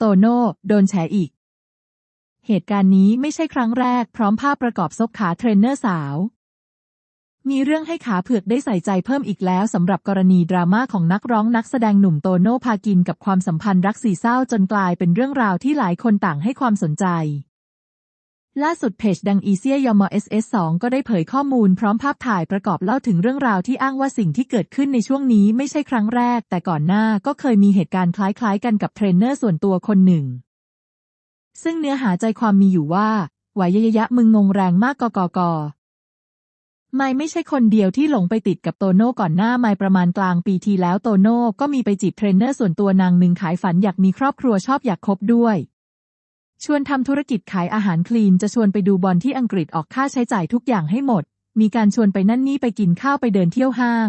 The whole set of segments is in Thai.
โตโน่โดนแฉอีก เหตุการณ์นี้ไม่ใช่ครั้งแรกพร้อมภาพประกอบซบขาเทรนเนอร์สาว มีเรื่องให้ขาเผือกได้ใส่ใจเพิ่มอีกแล้วสำหรับกรณีดราม่าของนักร้องนักแสดงหนุ่มโตโน่พากินกับความสัมพันธ์รักสีเศร้าจนกลายเป็นเรื่องราวที่หลายคนต่างให้ความสนใจ ล่าสุดเพจดังอีเซียยมอ SS2 ก็ได้เผยข้อมูลพร้อมภาพถ่ายประกอบเล่าถึงเรื่องราวที่อ้างว่าสิ่งที่เกิดขึ้นในช่วงนี้ไม่ใช่ครั้งแรก แต่ก่อนหน้าก็เคยมีเหตุการณ์คล้ายๆ กันกับเทรนเนอร์ส่วนตัวคนหนึ่ง ซึ่งเนื้อหาใจความมีอยู่ว่าไหวยยะยะมึงงงแรงมากกกกไม่ไม่ใช่คนเดียวที่หลงไปติดกับโตโน่ก่อนหน้าไม่ประมาณกลางปีที่แล้วโตโน่ก็มีไปจีบเทรนเนอร์ส่วนตัวนางหนึ่งขายฝันอยากมีครอบครัวชอบอยากคบด้วย ชวนทำธุรกิจขายอาหารคลีนจะชวนไปดูบอลที่อังกฤษออกค่าใช้จ่ายทุกอย่างให้หมด มีการชวนไปนั่นนี่ไปกินข้าวไปเดินเที่ยวห้าง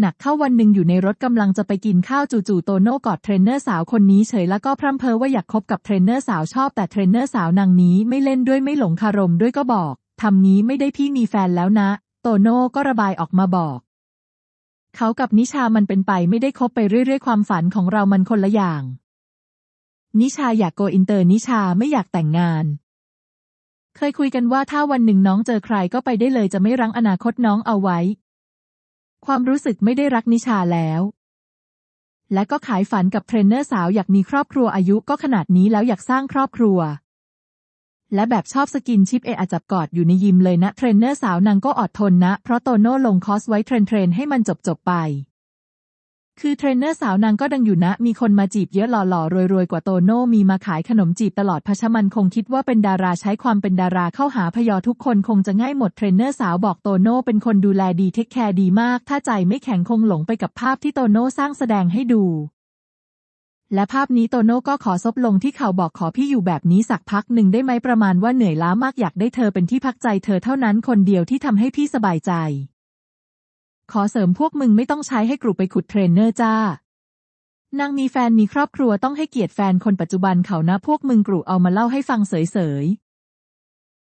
หนักเข้าวันหนึ่งอยู่ในรถกำลังจะไปกินข้าวจู่ๆโตโน่กอดเทรนเนอร์สาวคนนี้เฉยแล้วก็พร่ำเพ้อว่าอยากคบกับเทรนเนอร์สาวชอบแต่เทรนเนอร์สาวนางนี้ไม่เล่นด้วยไม่หลงคารมด้วยก็บอกทำนี้ไม่ได้พี่มีแฟนแล้วนะ โตโน่ก็ระบายออกมาบอกเขากับนิชามันเป็นไปไม่ได้คบไปเรื่อยๆ ความฝันของเรามันคนละอย่าง นิชาอยากโกอินเตอร์นิชาไม่อยากแต่งงาน เคยคุยกันว่าถ้าวันหนึ่งน้องเจอใครก็ไปได้เลยจะไม่รั้งอนาคตน้องเอาไว้ ความรู้สึกไม่ได้รักนิชาแล้ว และก็ขายฝันกับเทรนเนอร์สาวอยากมีครอบครัวอายุก็ขนาดนี้แล้วอยากสร้างครอบครัว และแบบชอบสกินชิปเออาจับกอดอยู่ในยิมเลยนะเทรนเนอร์สาวนางก็อดทนนะ เพราะโตโน่ลงคอสไว้เทรนเทรนให้มันจบจบไป คือเทรนเนอร์สาวนางก็ดังอยู่นะ มีคนมาจีบเยอะหล่อๆรวยๆ กว่าโตโน่มีมาขายขนมจีบตลอดพชมันคงคิดว่าเป็นดาราใช้ความเป็นดาราเข้าหาพยอทุกคนคงจะง่ายหมดเทรนเนอร์สาวบอกโตโน่เป็นคนดูแลดีเทคแคร์ดีมาก ถ้าใจไม่แข็งคงหลงไปกับภาพที่โตโน่สร้างแสดงให้ดู และภาพนี้โตโน่ก็ขอซบลงที่เขาบอกขอพี่อยู่แบบนี้สักพักหนึ่งได้ไหมประมาณว่าเหนื่อยล้ามากอยากได้เธอเป็นที่พักใจเธอเท่านั้นคนเดียวที่ทำให้พี่สบายใจ ขอเสริมพวกมึงไม่ต้องใช้ให้กรุไปขุดเทรนเนอร์จ้านางมีแฟนมีครอบครัวต้องให้เกียรติแฟนคนปัจจุบันเขานะพวกมึงกรุเอามาเล่าให้ฟังเสย